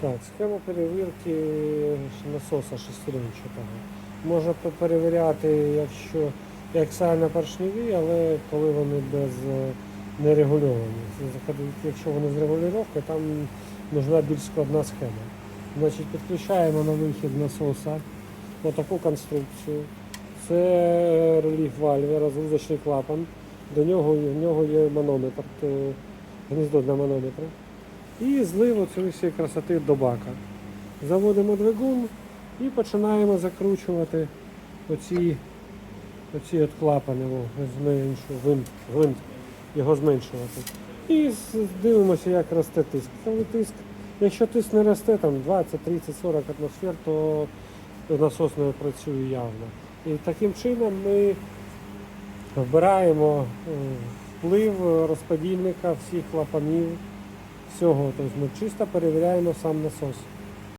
Так, схема перевірки насоса шестеренчатого. Можна перевіряти, якщо як саме поршневі, але коли вони без е, нерегульовані. Якщо вони з регулювання, там нужна більш складна схема. Значить, підключаємо на вихід насоса отаку конструкцію. Це реліф вальви, розвузочний клапан. До нього, в нього є манометр, гніздо для манометра. І злив цієї всієї красоти до бака. Заводимо двигун і починаємо закручувати оці, оці от клапани, зменшу, гвинт, його зменшувати. І дивимося, як росте тиск. Коли тиск, якщо тиск не росте, там 20, 30, 40 атмосфер, то насос не працює явно. І таким чином ми вбираємо е, вплив розподільника всіх клапанів всього. Тобто ми чисто перевіряємо сам насос.